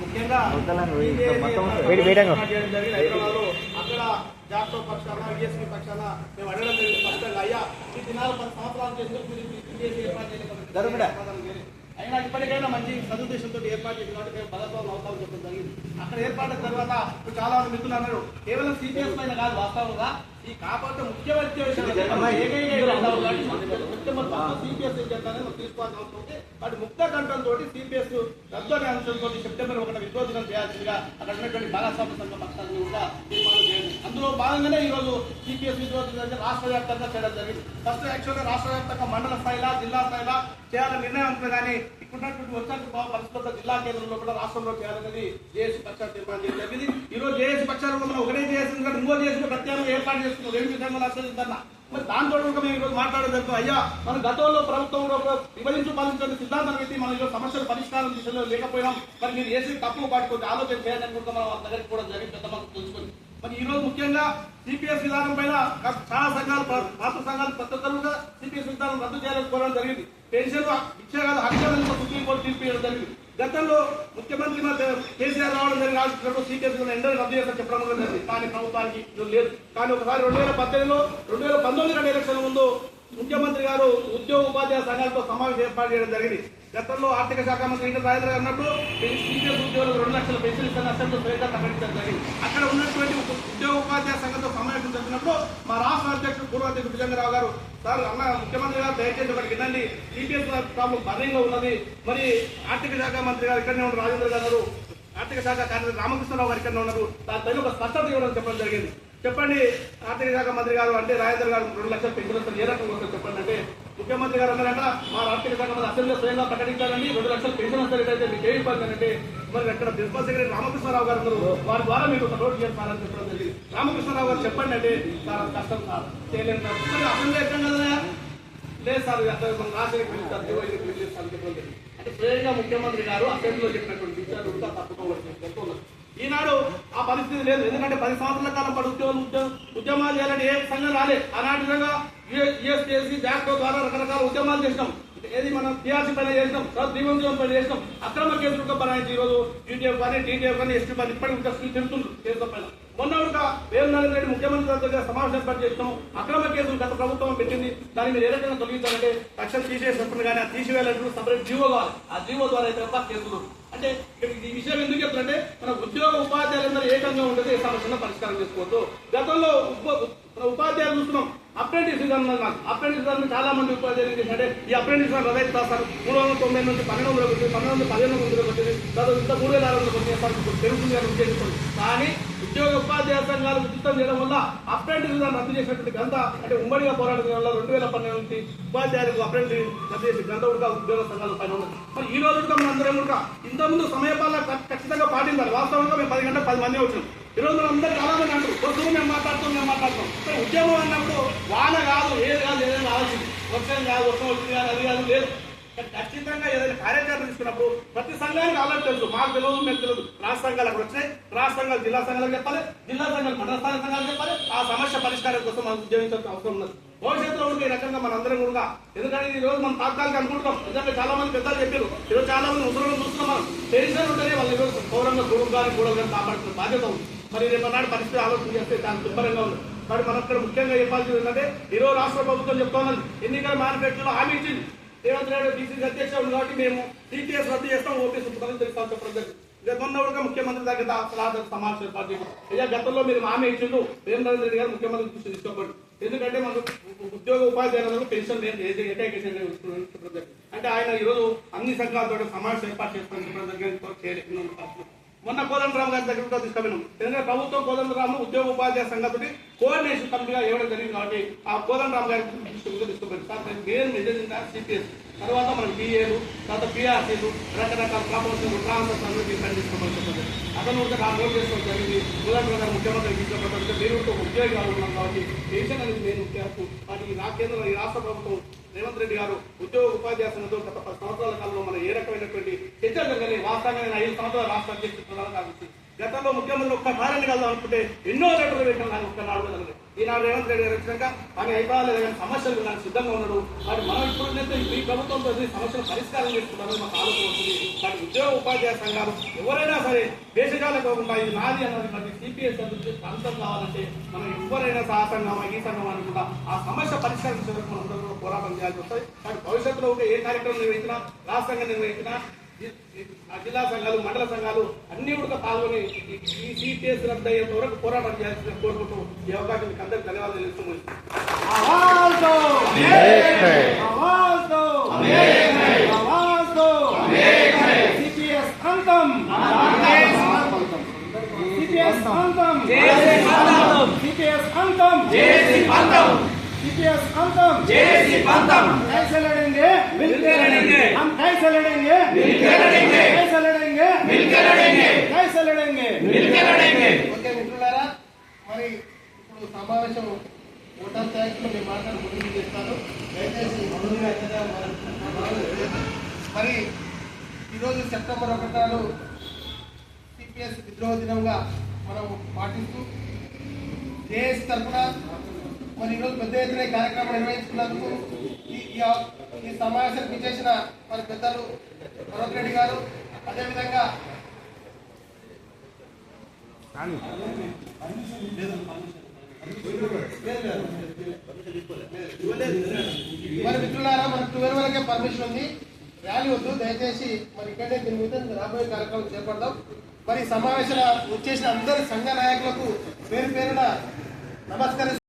ముఖ్యంగా. అక్కడ జాబ్తో పక్షాన విఎస్పీ పక్షాన మేము అడగడం జరిగింది స్పష్టంగా అయ్యా ఈ దినాలు పది సంవత్సరాలు చేసి మీరు TJC ఏర్పాటు చేయలేకపోతే జరుగుడా? సమాధానం లేదు. అయినా ఇప్పటికైనా మంచి సదుద్దేశంతో ఏర్పాటు చేసిన కాబట్టి మేము అవసరం చెప్పడం జరిగింది అక్కడ ఏర్పాటు తర్వాత చాలా మంది మిత్రులు అన్నారు కేవలం సిపిఎస్ పైన కాదు వాస్తవంగా ఈ తీసుకోవాల్సిన అవసరం ఉంది. వాటి ముక్త కంఠం తోటి సిపిఎస్ రద్దు అనే అంశంతో సెప్టెంబర్ ఒకటి విద్రోధనం చేయాల్సిందిగా అక్కడ ఉన్నటువంటి భాగస్వామ్య సంఘ కూడా తీర్మానం చేయండి. అందులో భాగంగానే ఈ రోజు సిపిఎస్ విద్రోధం రాష్ట్ర వ్యాప్తంగా చేయడం జరిగింది. ఫస్ట్ యాక్చువల్గా రాష్ట్ర వ్యాప్తంగా మండల స్థాయిలా జిల్లా స్థాయిలా చేయాలని నిర్ణయం ఉంటుంది కానీ ఇప్పుడున్నటువంటి పరిస్థితుల్లో జిల్లా కేంద్రంలో కూడా రాష్ట్రంలో చేయాలనేది జేఏసీ పక్షాలు తీర్మానం చేయడం జరిగింది ఈ రోజు జేఏసీ పక్షాలు ఒకటే చేసింది కానీ ఇంకో చేసిన ప్రత్యేకంగా ఏర్పాటు చేసుకున్నాం రెండు విధంగా ఆశ్రయించన్నా మరి దాంతో కూడా మేము ఈరోజు మాట్లాడడం అయ్యా మన గతంలో ప్రభుత్వంలో విభజించు పాలించిన సిద్ధాంతం పెట్టి మనం ఈరోజు సమస్యలు పరిష్కారం దిశలో లేకపోయినాం. మరి మీరు చేసి తప్పు పాటుకోండి ఆలోచన చేయాలని కూడా మనం వాళ్ళ కూడా జరిగింది మనం మనకు తెలుసుకొని. మరి ఈ రోజు ముఖ్యంగా సిపిఎస్ విధానం పైన చాలా సంఘాలు రాష్ట్ర సంఘాలు ప్రతి ఒక్కరుగా సిపిఎస్ విధానం రద్దు చేయాలని కోరడం జరిగింది. పెన్షన్ ఇచ్చే కాదు హక్కులను సుప్రీం కోర్టు తీర్పు ఇవ్వడం జరిగింది. గతంలో ముఖ్యమంత్రి మధ్య కేసీఆర్ రావడం జరిగిన రాష్ట్రంలో సీపీఎస్ ఎండలు రద్దు చేస్తా చెప్పడం కూడా జరిగింది. కానీ ప్రభుత్వానికి లేదు. కానీ ఒకసారి రెండు వేల పద్దెనిమిదిలో రెండు వేల పంతొమ్మిది రెండు ఎలక్షన్ ముందు ముఖ్యమంత్రి గారు ఉద్యోగ ఉపాధ్యాయ సంఘాలతో సమావేశం ఏర్పాటు చేయడం జరిగింది. గతంలో ఆర్థిక శాఖ మంత్రి ఇంటర్ రాజేంద్ర గారు అన్నప్పుడు సీపీఎస్ ఉద్యోగులకు రెండు లక్షల పెన్షన్ ఇస్తాను అసెంబ్లీ స్వేచ్ఛ ప్రకటించడం జరిగింది. అక్కడ ఉన్నటువంటి ఉద్యోగ ఉపాధ్యాయ సంఘంతో సమావేశం జరిగినప్పుడు మా రాష్ట్ర అధ్యక్షుడు పూర్వాధ్యక్షుడు భుజంగరావు గారు సార్ అన్న ముఖ్యమంత్రి గారు దయచేసి ఒకటి వినండి. టీపీఎస్ ప్రాబ్లం బర్నింగ్లో ఉన్నది. మరి ఆర్థిక శాఖ మంత్రి గారు ఇక్కడనే ఉన్న రాజేంద్ర గారు ఆర్థిక శాఖ కార్యదర్శి రామకృష్ణరావు గారు ఇక్కడనే ఉన్నారు. దానిపైన ఒక స్పష్టత ఇవ్వడం చెప్పడం జరిగింది. చెప్పండి ఆర్థిక శాఖ మంత్రి గారు అంటే రాజేంద్ర గారు రెండు లక్షలు పెన్షన్ ఏ రకంగా వస్తారు చెప్పండి అంటే ముఖ్యమంత్రి గారు అన్నారంట మా ఆర్థిక శాఖ మంత్రి అసెంబ్లీ స్వయంగా ప్రకటించాలని రెండు లక్షలు పెన్షన్ వస్తారంటే మీకు ఏ ఇబ్బంది అంటే మరి అక్కడ ప్రిన్సిపల్ సెక్రటరీ రామకృష్ణరావు గారు ఉన్నారు. వారి ద్వారా మీకు ఒక నోట్ చేస్తారని చెప్పడం జరిగింది. రామకృష్ణరావు గారు చెప్పండి అంటే సార్ కష్టం సార్. చేయలేదు సార్. అసెంబ్లీ ఎక్కడ కదా? లేదు సార్ అట్లా మనం రాష్ట్రానికి పిలుస్తారు దివాళీకి పిలుస్తారు చెప్పడం జరిగింది. అంటే స్వయంగా ముఖ్యమంత్రి గారు అసెంబ్లీలో చెప్పినటువంటి విషయాలు కూడా తప్పుకోవచ్చు ఈనాడు ఆ పరిస్థితి లేదు. ఎందుకంటే పది సంవత్సరాల కాలం పడి ఉద్యోగులు ఉద్యోగ ఉద్యమాలు చేయాలంటే ఏ సంఘం రాలే. ఆనాటి విధంగా యుఎస్టీఎస్సీ బ్యాంక్ ద్వారా రకరకాల ఉద్యమాలు చేసినాం. ఏది మనం టీఆర్సీ పైన చేసినాం దీవంతం దీవంజీవం పైన చేసినాం. అక్రమ కేసులు పని ఈ రోజు యూటీఎఫ్ కానీ టీటీఎఫ్ కానీ ఎస్టీ పని ఇప్పటికి ఇంకా తిరుగుతుంది కేసుల పైన. మొన్న ఒక వేరు నరేంద్ర రెడ్డి ముఖ్యమంత్రి దగ్గర సమావేశం ఏర్పాటు చేస్తాం అక్రమ కేసులు గత ప్రభుత్వం పెట్టింది. దాని మీద ఏ రకంగా తొలగించాలంటే తక్షణం తీసేసినప్పుడు కానీ ఆ తీసివేయాలంటే సపరేట్ జీవో కావాలి. ఆ జీవో ద్వారా అయితే తప్ప కేసులు అంటే ఈ విషయం ఎందుకు చెప్తుంటే మన ఉద్యోగ ఉపాధ్యాయులందరూ ఏకంగా ఉండదు ఈ సమస్యను పరిష్కారం చేసుకోవద్దు గతంలో ఉప- మన ఉపాధ్యాయులు చూస్తున్నాం. అప్రెంటిస్ విధానం ఉంది అప్రెంటిస్ విధానం చాలా మంది ఉపాధ్యాయులు చేశారంటే ఈ అప్రెంటిస్ విధానం రద్దు చేస్తారు మూడు వందల తొంభై నుంచి పన్నెండు వందలకు వచ్చింది పన్నెండు వందల పదిహేను వందలకు వచ్చింది తర్వాత ఇంత మూడు వేల ఆరు వందలకు వచ్చింది పెరుగుతుంది అని ఉద్దేశించుకోండి కానీ ఉద్యోగ ఉపాధ్యాయ సంఘాలు ఉచితం చేయడం వల్ల అప్రెంటిస్ విధానం రద్దు చేసినటువంటి గంట అంటే ఉమ్మడిగా పోరాటం వల్ల రెండు వేల పన్నెండు నుంచి ఉపాధ్యాయులకు అప్రెంటిస్ రద్దు చేసి గంట కూడా ఉద్యోగ సంఘాల పైన ఉన్నది. మరి ఈ రోజు కూడా మన అందరం కూడా ఇంతకుముందు సమయపాలన ఖచ్చితంగా పాటించాలి. వాస్తవంగా మేము పది గంటల పది మంది వచ్చినాం. ఈ రోజు అందరూ చాలా మంది అంటారు మేము మాట్లాడుతాం మేము మాట్లాడుతాం కానీ ఉద్యమం అన్నప్పుడు వాన కాదు ఏది కాదు ఏదైనా ఆలోచించి వర్షం కాదు వర్షం వచ్చింది కాదు అది కాదు లేదు. ఖచ్చితంగా ఏదైనా కార్యాచరణ తీసుకున్నప్పుడు ప్రతి సంఘానికి ఆలోచన తెలుసు. మాకు తెలియదు మేము తెలియదు. రాష్ట్ర సంఘాలు అక్కడ వచ్చినాయి. రాష్ట్ర సంఘాలు జిల్లా సంఘాలు చెప్పాలి. జిల్లా సంఘాలు మండల స్థాయి సంఘాలు చెప్పాలి. ఆ సమస్య పరిష్కారం కోసం మనం ఉద్యోగించాల్సిన అవసరం ఉన్నది. భవిష్యత్తులో ఉండే ఈ రకంగా మనందరం కూడా ఎందుకంటే ఈ రోజు మనం తాత్కాలిక అనుకుంటున్నాం. ఎందుకంటే చాలా మంది పెద్దలు చెప్పారు. ఈరోజు చాలా మంది ముసలు చూస్తున్నాం మనం. పెన్షన్ ఉంటేనే వాళ్ళు ఈరోజు పౌరంగా గురువు గారి గూడలు కాపాడుతున్న బాధ్యత ఉంది. మరి రేపటి నాడు పరిస్థితి ఆలోచన చేస్తే చాలా దుర్భరంగా ఉంది. మరి మనం ఇక్కడ ముఖ్యంగా చెప్పాల్సింది ఏంటంటే ఈరోజు రాష్ట్ర ప్రభుత్వం చెప్తున్నది ఎన్నికల మేనిఫెస్టోలో హామీ ఇచ్చింది. రేవంత్ రెడ్డి బీసీసీ అధ్యక్షుడు కాబట్టి మేము టీటీఎస్ రద్దు చేస్తాం ఓపీఎస్ ఉంటుందని తెలుస్తాం చెప్పడం జరిగింది. గతంలో కూడా ముఖ్యమంత్రి దగ్గర సలహా సమావేశం ఏర్పాటు చేశాం అయ్యా గతంలో మీరు హామీ ఇచ్చిండు రేవంత్ రెడ్డి గారు ముఖ్యమంత్రి దృష్టి తీసుకోకండి. ఎందుకంటే మనకు ఉద్యోగ ఉపాధ్యాయులకు పెన్షన్ లేదు ఏది ఏకైకేషన్ అంటే ఆయన ఈరోజు అన్ని సంఘాలతో సమావేశం ఏర్పాటు చేసుకొని చెప్పడం జరిగింది చేయలేకుండా మొన్న కోదండరామ్ గారి దగ్గర కూడా తీసుకుపోయినాం. ఎందుకంటే ప్రభుత్వం కోదండరామ్ ఉద్యోగ ఉపాధ్యాయ సంఘాలతో కోఆర్డినేషన్ కమిటీగా ఇవ్వడం జరిగింది కాబట్టి ఆ కోదండరామ్ గారి దృష్టికి కూడా సార్ నేను మెయిన్ మెజర్ సిపిఎస్ తర్వాత మనం బిఏలు తర్వాత పిఆర్సీలు రకరకాల ప్రపోజల్ ట్రాన్స్ఫర్స్ అన్ని తీసుకొని తీసుకోమని చెప్పండి అతను కూడా నా నోట్ చేసుకోవడం జరిగింది. కోదండరామ్ గారు ముఖ్యమంత్రి తీసుకుపోతే మీరు ఉద్యోగాలు ఉన్నాం కాబట్టి దేశం అనేది నేను చేస్తూ మరి నా కేంద్రం ఈ రాష్ట్ర ప్రభుత్వం రేవంత్ రెడ్డి గారు ఉద్యోగ ఉపాధ్యాయ సంఘంతో గత పది సంవత్సరాల కాలంలో మనం ఏ రకమైనటువంటి చర్చలు జరగలేదు వాస్తవంగా నేను ఐదు సంవత్సరాల రాష్ట్ర అధ్యక్షుడు ప్రధాన గతంలో ముఖ్యమంత్రి ఒక్క మారని కలదాం అనుకుంటే ఎన్నో లెటర్లు పెట్టాం నాకు ఒక్క నాలుగు నెలలు ఈనాడు రేవంత్ రెడ్డి గారు వచ్చినాక ఆయన అయిపోవాలి కానీ సమస్యలు నాకు సిద్ధంగా ఉన్నాడు. మరి మనం ఇప్పుడున్నైతే ఈ ప్రభుత్వంతో సమస్యలు పరిష్కారం చేసుకుంటామని మాకు ఆలోచన వస్తుంది. కానీ ఉద్యోగ ఉపాధ్యాయ సంఘాలు ఎవరైనా సరే దేశకాలకు కాకుండా ఇది నాది అన్నది మరి సిపిఎస్ అభివృద్ధి ప్రాంతం కావాలంటే మనం ఎవరైనా ఆ సంఘం ఈ సంఘం అనుకుంటా ఆ సమస్య పరిష్కరించడానికి మనం అందరం కూడా పోరాటం చేయాల్సి వస్తుంది. కానీ భవిష్యత్తులో ఒక ఏ కార్యక్రమం నిర్వహించినా రాష్ట్రంగా నిర్వహించినా జిల్లా సంఘాలు మండల సంఘాలు అన్ని కూడా పాల్గొని ఈ- సిపిఎస్ రద్దు అయ్యేంత వరకు పోరాటం చేయాల్సిన కోరుకుంటూ ఈ అవకాశం మీకు అందరికీ ధన్యవాదాలు తెలుస్తున్నాను सीपीएस अंतम कैसे लड़ेंगे मिलके लड़ेंगे हम कैसे लड़ेंगे मिलके लड़ेंगे कैसे लड़ेंगे मिलके लड़ेंगे कैसे लड़ेंगे ఓకే మిత్రులారా మరి ఇప్పుడు సమావేశం ఓటర్ ట్యాంక్లో మీ మాటలు ముగింపు చేస్తాను దయచేసి మరి ఈరోజు సెప్టెంబర్ ఒకటి నాడు సిపిఎస్ విద్రోహ దినంగా మనం పాటిస్తూ జేఎస్ తరఫున మరి ఈరోజు పెద్ద ఎత్తున కార్యక్రమం నిర్వహించుకున్నందుకు ఈ సమావేశానికి చేసిన మరి పెద్దలు భరత్ రెడ్డి గారు అదేవిధంగా మరి మిత్రులారా మన ట్వెల్వ్ వరకే పర్మిషన్ ఉంది. ర్యాలీ వద్దు దయచేసి మరి ఇక్కడే దీని మీద రాబోయే కార్యక్రమం చేపడదాం. మరి ఈ వచ్చేసిన అందరి సంఘ నాయకులకు పేరు పేరున నమస్కరిస్తూ